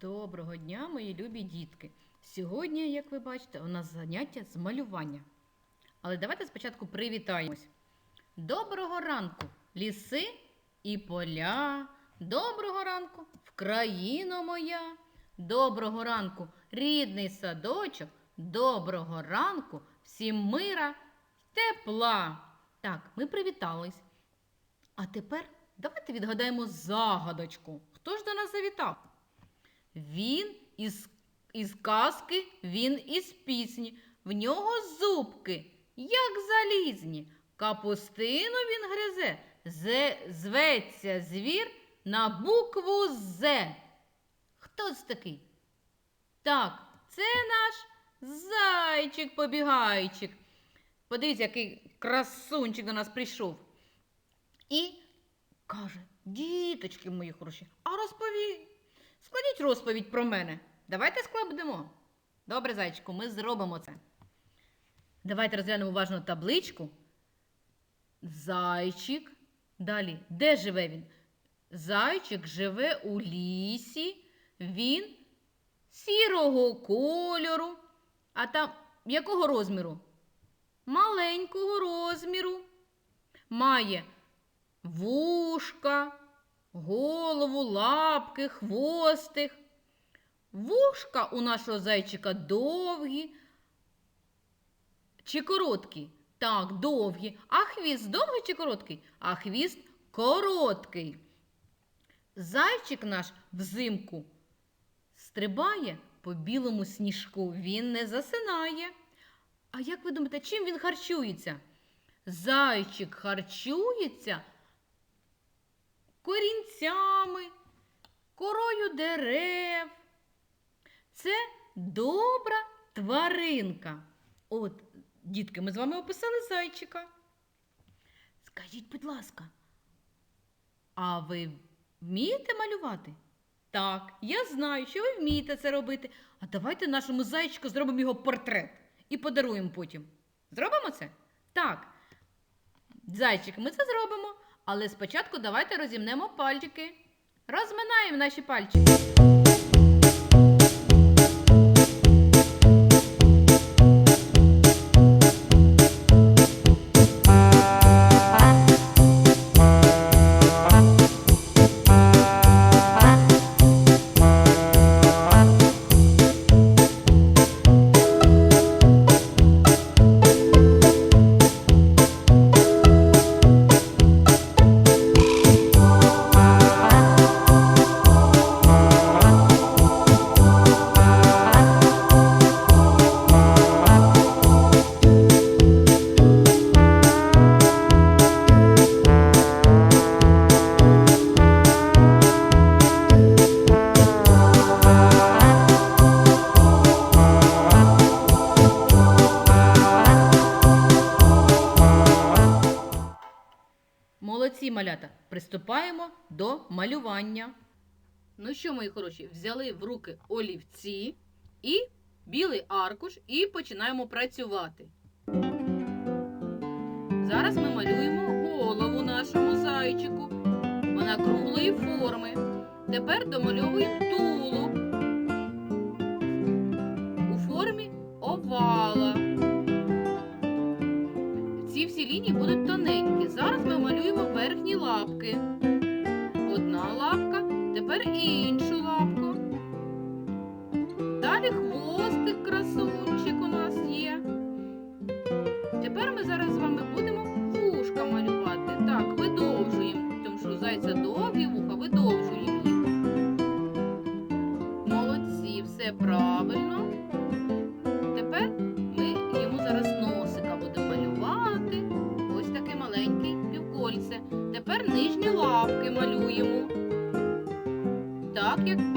Доброго дня, мої любі дітки! Сьогодні, як ви бачите, у нас заняття з малювання. Але давайте спочатку привітаємось. Доброго ранку, ліси і поля. Доброго ранку, Вкраїно моя. Доброго ранку, рідний садочок. Доброго ранку, всім мира, тепла. Так, ми привітались. А тепер давайте відгадаємо загадочку. Хто ж до нас завітав? Він із, із казки, він із пісні. В нього зубки, як залізні. Капустину він гризе, Зе, зветься звір на букву З. Хто це такий? Так, це наш зайчик-побігайчик. Подивіться, який красунчик до нас прийшов. І каже: діточки мої хороші, а розпові... складіть розповідь про мене. Давайте складемо. Добре, зайчику, ми зробимо це. Давайте розглянемо уважно табличку. Зайчик. Далі, де живе він? Зайчик живе у лісі. Він сірого кольору. А там якого розміру? Маленького розміру. Має вушка, голову, лапки, хвостик. Вушка у нашого зайчика довгі чи короткі? Так, довгі. А хвіст довгий чи короткий? А хвіст короткий. Зайчик наш взимку стрибає по білому сніжку. Він не засинає. А як ви думаєте, чим він харчується? Зайчик харчується корінцями, корою дерев. Це добра тваринка. От, дітки, ми з вами описали зайчика. Скажіть, будь ласка, а ви вмієте малювати? Так, я знаю, що ви вмієте це робити. А давайте нашому зайчику зробимо його портрет і подаруємо потім. Зробимо це? Так. Зайчик, ми це зробимо. Але спочатку давайте розімнемо пальчики. Розминаємо наші пальчики. Молодці, малята, приступаємо до малювання. Ну що, мої хороші, взяли в руки олівці і білий аркуш і починаємо працювати. Зараз ми малюємо голову нашому зайчику. Вона круглої форми. Тепер домальовуємо тулуб у формі овала. Ці всі лінії будуть тоненькі. Зараз ми малюємо лапки. Одна лапка, тепер іншу лапку. Далі хвостик красунчик у нас є. Тепер ми зараз з вами будемо вушка малювати. Так, видовжуємо, тому що зайця довгі вуха, видовжуємо їх. Молодці, все правильно. Так,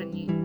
about you.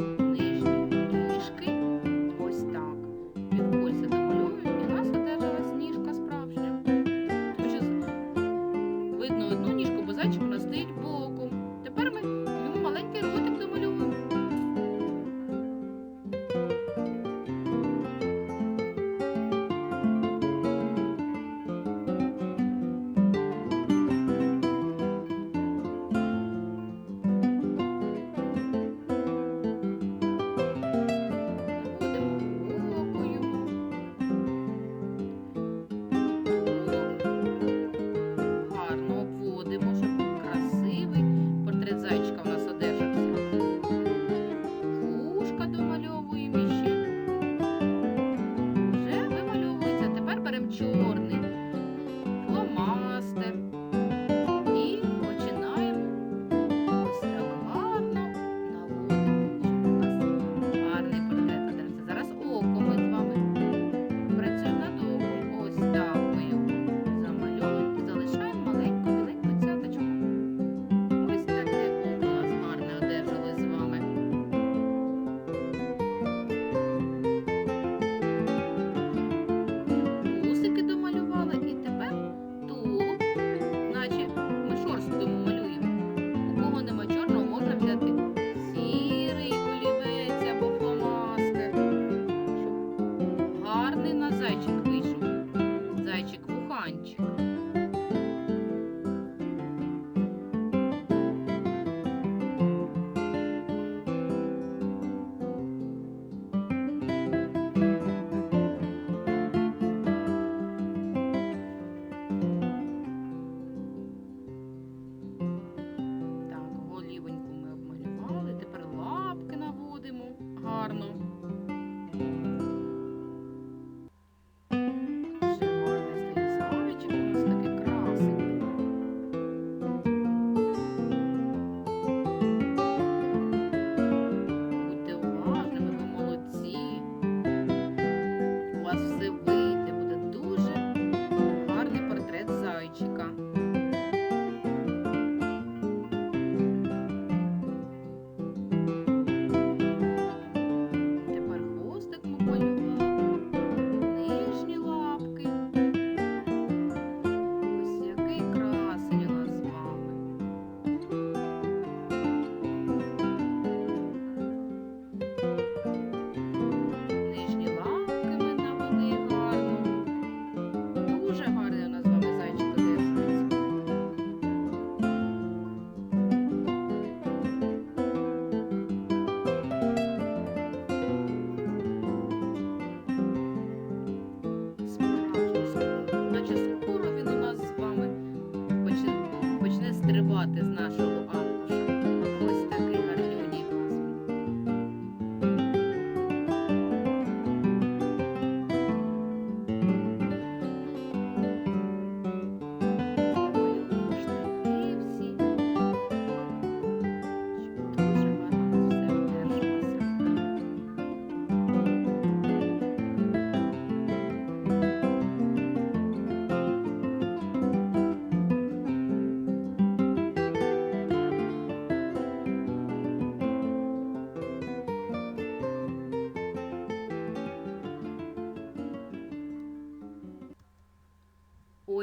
працювати з нашого.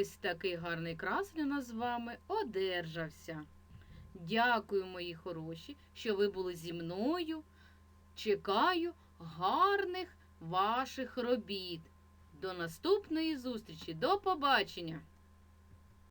Ось такий гарний крас для нас з вами одержався. Дякую, мої хороші, що ви були зі мною. Чекаю гарних ваших робіт. До наступної зустрічі, до побачення!